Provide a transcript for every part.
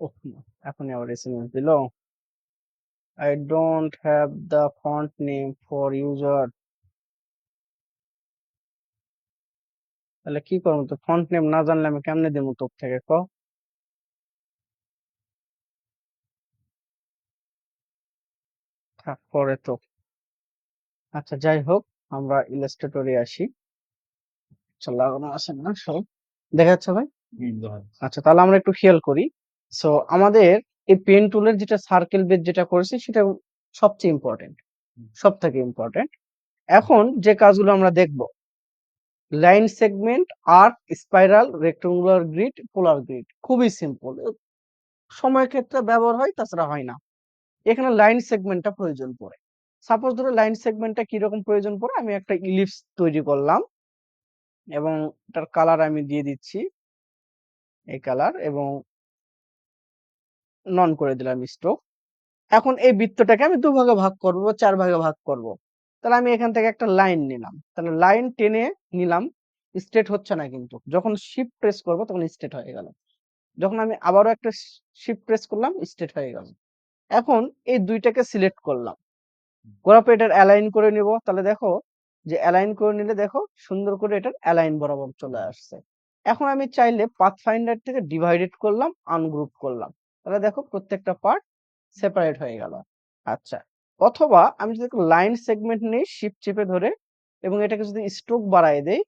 ওহ এখনই আবার এসএমএস দিল। I don't have the font name for user. তাহলে কি করব তো? ফন্ট নেম না জানলে আমি কেমনে দেবো তোর থেকে, ক? পরে তো। আচ্ছা যাই হোক, আমরা ইলাস্ট্রেটরে আসি। আচ্ছা লাগানো আছে না সব দেখা যাচ্ছে ভাই? আচ্ছা তাহলে আমরা একটু খেয়াল করি। সো আমাদের এই পেন টুলের যেটা সার্কেল বেজ যেটা করেছি সেটা সবচেয়ে ইম্পর্টেন্ট সব থেকে ইম্পর্টেন্ট এখন যে কাজগুলো আমরা দেখব line segment arc spiral rectangular grid polar grid খুবই সিম্পল সময় ক্ষেত্রে ব্যবহার হয় তাছাড়া হয় না। এখানে লাইন সেগমেন্টটা প্রয়োজন পড়ে। সাপোজ ধরো লাইন সেগমেন্টটা কীরকম প্রয়োজন পড়ে? আমি একটা ইলিপস তৈরি করলাম এবং এটার কালার আমি দিয়ে দিচ্ছি। এই কালার এবং নন করে দিলাম স্ট্রোক এখন এই বৃত্তটাকে আমি দু ভাগে ভাগ করব, চার ভাগে ভাগ করব। তাহলে আমি এখান থেকে একটা লাইন নিলাম। তাহলে লাইন টেনে নিলাম স্ট্রেট হচ্ছে না কিন্তু। যখন শিফট প্রেস করব, তখন স্ট্রেট হয়ে গেল। যখন আমি আবারও একটা শিফট প্রেস করলাম স্ট্রেট হয়ে গেল। এখন এই দুইটাকে সিলেক্ট করলাম। করার এটার অ্যালাইন করে নিব। তাহলে দেখো যে অ্যালাইন করে নিলে দেখো সুন্দর করে এটার অ্যালাইন বরাবর চলে আসছে। এখন আমি চাইলে পাথ ফাইন্ডার থেকে ডিভাইডেড করলাম আনগ্রুপ করলাম। তাহলে দেখো প্রত্যেকটা পার্ট সেপারেট হয়ে গেল। আচ্ছা অথবা আমি যদি লাইন সেগমেন্ট নেই শিপ চেপে ধরে এবং এটাকে যদি স্ট্রোক বাড়ায় দেই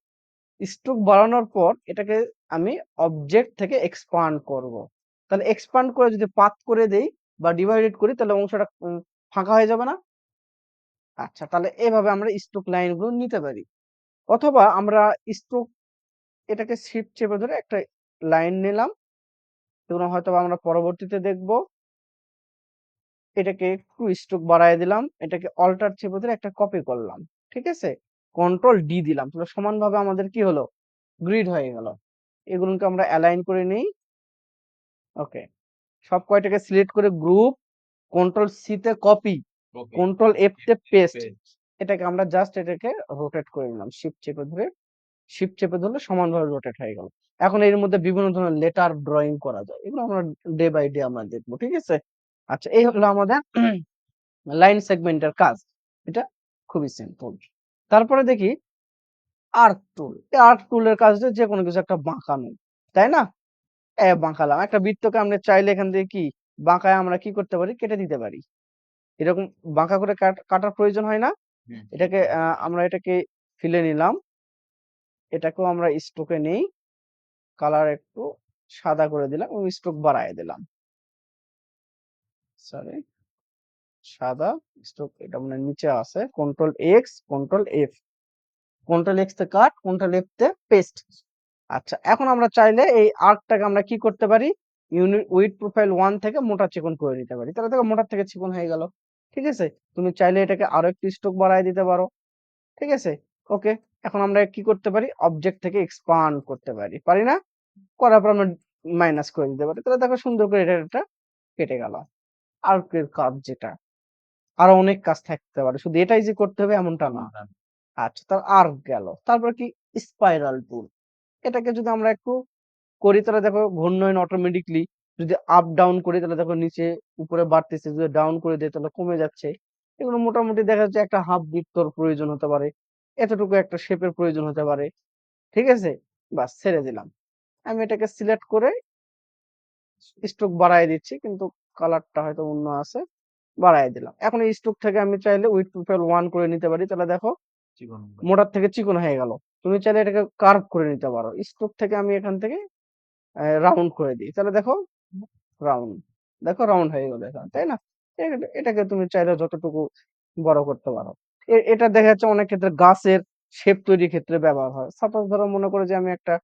স্ট্রোক বাড়ানোর পর এটাকে আমি অবজেক্ট থেকে এক্সপান্ড করব। তাহলে এক্সপান্ড করে যদি পাথ করে দেই বা ডিভাইডেড করি, তাহলে অংশটা ফাঁকা হয়ে যাবে না? আচ্ছা তাহলে এভাবে আমরা স্ট্রোক লাইনগুলো নিতে পারি। অথবা আমরা স্ট্রোক এটাকে শিফট চেপে ধরে একটা লাইন নিলাম। এগুলো হয়তো আমরা পরবর্তীতে দেখব। এটাকে একটু স্ট্রোক বাড়ায় দিলাম। এটাকে অল্টার চেপে ধরে একটা কপি করলাম। ঠিক আছে? কন্ট্রোল ডি দিলাম। তাহলে সমানভাবে আমাদের কি হলো? গ্রিড হয়ে গেল। এগুলোকে আমরা অ্যালাইন করে নিই। ওকে সব কয়টাকে সিলেক্ট করে গ্রুপ কন্ট্রোল সি তে কপি কন্ট্রোল এফ তে পেস্ট এটাকে আমরা জাস্ট এটাকে রোটেট করে নিলাম। শিফট চেপে ধরে শিফট চেপে ধরলে সমানভাবে রোটেট হয়ে গেল। এখন এর মধ্যে বিভিন্ন ধরনের লেটার ড্রয়িং করা যায়। এগুলো আমরা ডে বাই ডে আমরা দেখব ঠিক আছে? আচ্ছা এই হলো আমাদের লাইন সেগমেন্টের কাজ। এটা খুবই সিম্পল তারপরে দেখি আর্ট টুল এই আর্ক টুলের কাজ হচ্ছে যে কোনো কিছু একটা বাঁকানো তাই না? এ বাঁকালাম। একটা বৃত্তকে আমরা চাইলে এখান থেকে কি? বাঁকায় আমরা কি করতে পারি? কেটে দিতে পারি। এরকম বাঁকা করে কাট- কাটার প্রয়োজন হয় না। এটাকে আহ, আমরা এটাকে ফিলে নিলাম। এটাকেও আমরা স্ট্রোকে নেই। কালার একটু সাদা করে দিলাম এবং স্ট্রোক বাড়ায় দিলাম। সরি সাদা স্ট্রোক এটা মানে নিচে আছে। Control X control F control X তে কাট কন্ট্রোল এফ তে পেস্ট আচ্ছা এখন আমরা চাইলে এই আর্কটাকে আমরা কি করতে পারি? ইউনিট উইথ প্রোফাইল ওয়ান থেকে মোটা চিকন করে নিতে পারি। তাহলে দেখো মোটার থেকে চিকন হয়ে গেল। ঠিক আছে? তুমি চাইলে এটাকে আরও একটু স্ট্রোক বাড়ায় দিতে পারো। ঠিক আছে? ওকে এখন আমরা কি করতে পারি? অবজেক্ট থেকে এক্সপান্ড করতে পারি। পারি না? করার পর আমরা মাইনাস করে দিতে পারি। তাহলে দেখো সুন্দর করে এটা এটা কেটে গেল। আর্কের কাজ যেটা আরও অনেক কাজ থাকতে পারে। শুধু এটাই যে করতে হবে এমনটা না। আচ্ছা তার আর্ক গেল। তারপর কি? স্পাইরাল টুল এটাকে যদি আমরা একটু করি তাহলে দেখো ঘূর্ণয়ন অটোমেটিকলি যদি আপ ডাউন করি তাহলে দেখো নিচে উপরে বাড়তেছে। যদি ডাউন করে দিই তাহলে কমে যাচ্ছে। এগুলো মোটামুটি দেখা যাচ্ছে একটা হাফ বৃত্তর প্রয়োজন হতে পারে। এতটুকু একটা শেপের প্রয়োজন হতে পারে। ঠিক আছে? বাস ছেড়ে দিলাম। আমি এটাকে সিলেক্ট করে স্ট্রোক বাড়ায় দিচ্ছি কিন্তু কালারটা হয়তো অন্য আছে বাড়ায় দিলাম। এখন এই স্ট্রোক থেকে আমি চাইলে উইথ প্রোফাইল ওয়ান করে নিতে পারি। তাহলে দেখো মোটার থেকে চিকন হয়ে গেল। তুমি চাইলে এটাকে কার্ভ করে নিতে পারো। স্ট্রোক থেকে আমি এখান থেকে রাউন্ড করে দিই। তাহলে দেখো রাউন্ড দেখো রাউন্ড হয়ে গেল এখানে তাই না? এটাকে তুমি চাইলে যতটুকু বড় করতে পারো। এটা দেখা যাচ্ছে অনেক ক্ষেত্রে গাছের শেপ তৈরির ক্ষেত্রে ব্যবহার হয়। সাপোজ ধরো মনে করো যে আমি একটা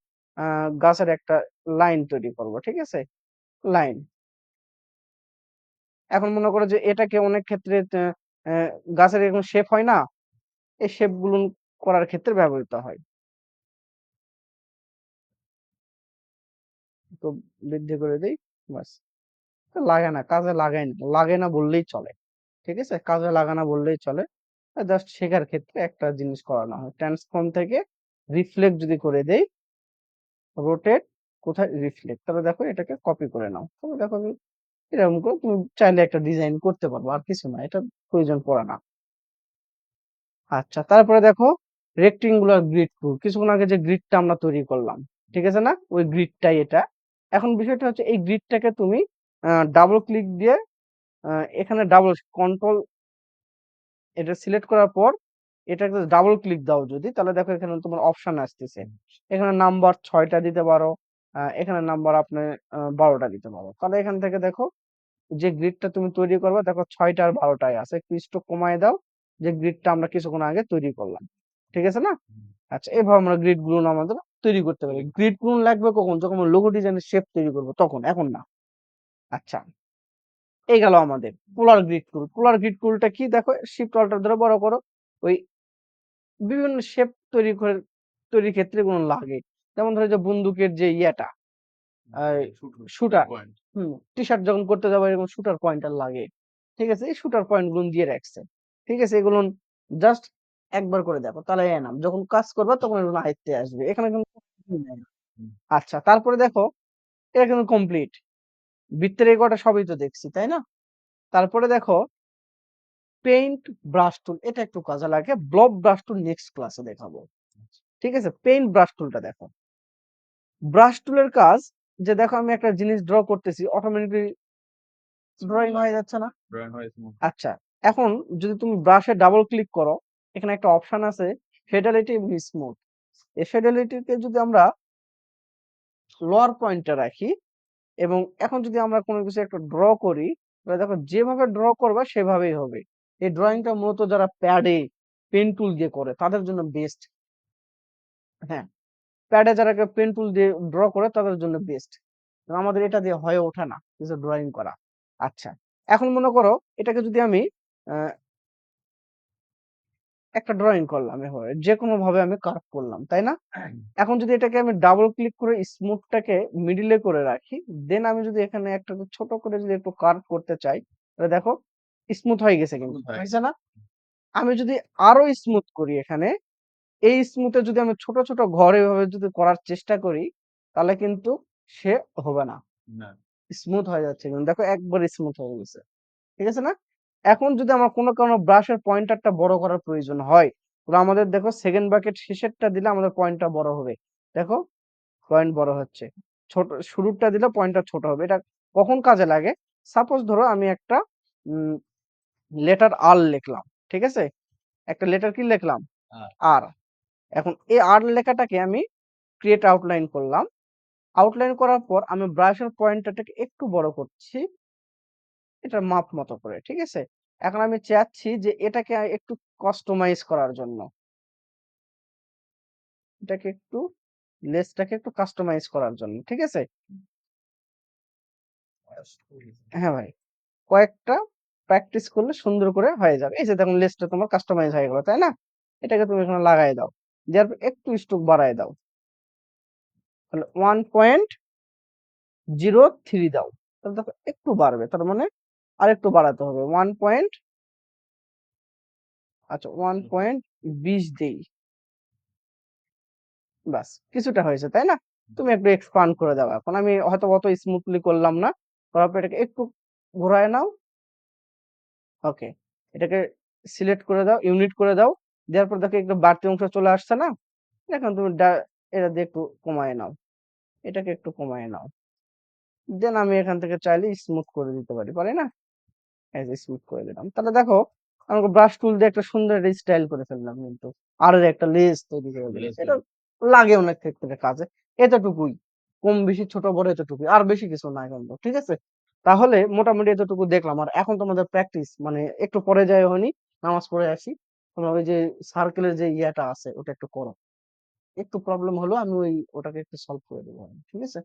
গাছের একটা লাইন তৈরি করব, ঠিক আছে? লাইন এখন মনে করো যে এটাকে অনেক ক্ষেত্রে গাছের এরকম শেপ হয় না? এই শেপগুলো করার ক্ষেত্রে ব্যবহৃত হয়। তো বৃদ্ধি করে দিই বাস লাগে না, কাজে লাগাই না, লাগে না বললেই চলে, ঠিক আছে? কাজে লাগা না বললেই চলে। জাস্ট শেখার ক্ষেত্রে একটা জিনিস করানো হয়। ট্রান্সফর্ম থেকে রিফ্লেক্ট যদি করে দেই রোটেট কোথায় রিফ্লেক্ট তাহলে দেখো এটাকে কপি করে নাও। তাহলে দেখো আমি এরকম করে তুমি চাইলে একটা ডিজাইন করতে পারব, আর কিছু না, এটা প্রয়োজন পড়ে না। আচ্ছা তারপরে দেখো রেক্টেঙ্গুলার গ্রিড টুল কিছুক্ষণ আগে যে গ্রিডটা আমরা তৈরি করলাম, ঠিক আছে না? ওই গ্রিডটাই এটা। এখন বিষয়টা হচ্ছে এই গ্রিডটাকে তুমি ডাবল ক্লিক দিয়ে এখানে ডাবল কন্ট্রোল এটা সিলেক্ট করার পর এটাকে ডাবল ক্লিক দাও যদি, তাহলে দেখো এখানে তোমার অপশন আসতেছে। এখানে নাম্বার ছয়টা দিতে পারো এখানে নাম্বার আপনি বারোটা দিতে পারো। তাহলে এখান থেকে দেখো যে গ্রিডটা তুমি তৈরি করবে, দেখো ছয়টা আর বারোটায় আছে। স্ট্রোক কমায় দাও যে গ্রিডটা আমরা কিছুক্ষণ আগে তৈরি করলাম। ঠিক আছে না? আচ্ছা এভাবে আমরা গ্রিডগুলো আমাদের তৈরি করতে পারি। গ্রিডগুলো লাগবে কখন? যখন লোগো ডিজাইনের শেপ তৈরি করব, তখন, এখন না। আচ্ছা। এই গেল আমাদের। পোলার গ্রিড টুল পোলার গ্রিড টুলটা কি? দেখো শিফট অল্টার ধরে বড় করো। ওই বিভিন্ন শেপ তৈরি করে তৈরির ক্ষেত্রে এগুলো লাগে। যেমন ধরো যে বন্দুকের যে ইয়েটা শুটার হুম টি শার্ট যখন করতে যাব এরকম শুটার পয়েন্টার লাগে। ঠিক আছে? এই শুটার পয়েন্টগুলো দিয়ে রাখছে। ঠিক আছে? এগুলো জাস্ট একবার করে দেখো তাহলে এনাম যখন কাজ করবে তখন এগুলো আয়ত্তে আসবে। এখানে কিন্তু আচ্ছা তারপরে দেখো এটা কিন্তু কমপ্লিট বৃত্তের এই কটা সবই তো দেখছি তাই না? তারপরে দেখো পেইন্ট ব্রাশ টুল এটা একটু কাজে লাগে। ব্লব ব্রাশ টুল নেক্সট ক্লাসে দেখাবো। ঠিক আছে? পেইন্ট ব্রাশ টুলটা দেখো। ব্রাশ টুলের কাজ যে দেখো আমি একটা জিনিস ড্র করতেছি অটোমেটিকলি ড্রয়িং হয়ে যাচ্ছে না? আচ্ছা এখন যদি তুমি ব্রাশে ডাবল ক্লিক করো এখানে একটা অপশন আছে ফেডালিটি এবং স্মুথ এই ফেডালিটিকে যদি আমরা লোয়ার পয়েন্টে রাখি এবং এখন যদি আমরা কোনো কিছু একটা ড্র করি, তাহলে দেখো যেভাবে ড্র করবে সেভাবেই হবে। এই ড্রয়িংটা মূলত যারা প্যাডে পেন টুল দিয়ে করে, তাদের জন্য বেস্ট হ্যাঁ প্যাডে যারা পেন টুল দিয়ে ড্র করে, তাদের জন্য বেস্ট আমাদের এটা দিয়ে হয়ে ওঠে না, কিছু ড্রয়িং করা। আচ্ছা এখন মনে করো এটাকে যদি আমি একটা ড্রয়িং করলাম এভাবে। যে কোনো ভাবে আমি কার্ভ করলাম তাই না? এখন যদি এটাকে আমি ডাবল ক্লিক করে স্মুথটাকে মিডিলে করে রাখি দেন আমি যদি এখানে একটা ছোট করে যদি একটু কার্ভ করতে চাই তাহলে দেখো স্মুথ হয়ে গেছে কিন্তু হয়েছে না? আমি যদি আরও স্মুথ করি এখানে এই স্মুথে যদি আমি ছোট ছোট ঘর এভাবে যদি করার চেষ্টা করি তাহলে কিন্তু সে হবে না। স্মুথ হয়ে যাচ্ছে কিন্তু। দেখো একবার স্মুথ হয়ে গেছে। ঠিক আছে না? এখন যদি আমার কোনো কারণে ব্রাশের পয়েন্টারটা বড় করার প্রয়োজন হয় তাহলে আমাদের দেখো সেকেন্ড বাকেট শেষেরটা দিলে আমাদের পয়েন্টটা বড় হবে। দেখো পয়েন্ট বড় হচ্ছে। ছোট শুরুরটা দিলে পয়েন্টটা ছোট হবে। এটা কখন কাজে লাগে? সাপোজ ধরো আমি একটা লেটার আর লিখলাম ঠিক আছে? একটা লেটার কি লিখলাম? আর। আর এখন এই আর লেখাটাকে আমি ক্রিয়েট আউটলাইন করলাম। আউটলাইন করার পর আমি ব্রাশের পয়েন্টারটাকে একটু বড় করছি। এটার মাপ মতো করে, ঠিক আছে? এখন আমি চাচ্ছি যে এটাকে একটু কাস্টমাইজ করার জন্য। এটাকে একটু, লেসটাকে একটু কাস্টমাইজ করার জন্য, ঠিক আছে? হ্যাঁ ভাই, কয়েকটা প্র্যাকটিস করলে সুন্দর করে হয়ে যাবে। এই যে দেখুন, লেসটা তোমার কাস্টমাইজ হয়ে গেল, তাই না? এটাকে তুমি এখানে লাগাই দাও। পর একটু স্ট্রোক বাড়ায় দাও। তাহলে ওয়ান পয়েন্ট জিরো থ্রি দাও। তাহলে দেখো একটু বাড়বে, তার মানে আর একটু বাড়াতে হবে। ওয়ান পয়েন্ট আচ্ছা ওয়ান পয়েন্ট বিশ দেই। বাস কিছুটা হয়েছে তাই না? তুমি একটু এক্সপান্ড করে দাও এখন। আমি হয়তো অত স্মুথলি করলাম না। করার পর এটাকে একটু ঘোরায় নাও। ওকে এটাকে সিলেক্ট করে দাও ইউনিট করে দাও। দেওয়ার পর দেখো একটু বাড়তি অংশ চলে আসছে না? এখন তুমি এটা দিয়ে একটু কমায় নাও। এটাকে একটু কমায় নাও। দেন আমি এখান থেকে চাইলে স্মুথ করে দিতে পারি পারি না? এই যে স্মুথ করে দিলাম। তাহলে দেখো আমাকে ব্রাশ টুল দিয়ে একটা সুন্দর স্টাইল করে ফেললাম কিন্তু। আর একটা লেস তৈরি করে দিলাম। এটা লাগে অনেক ক্ষেত্রে কাজে। এতটুকুই। কম বেশি ছোট বড় এতটুকুই। আর বেশি কিছু না কিন্তু ঠিক আছে? তাহলে মোটামুটি এতটুকু দেখলাম। আর এখন তোমাদের প্র্যাকটিস মানে একটু পরে যাই হয়নি নামাজ পড়ে আসি। তোমরা ওই যে সার্কেলের যে ইয়েটা আছে ওটা একটু করো। একটু প্রবলেম হলো আমি ওই ওটাকে একটু সলভ করে দেবো। ঠিক আছে?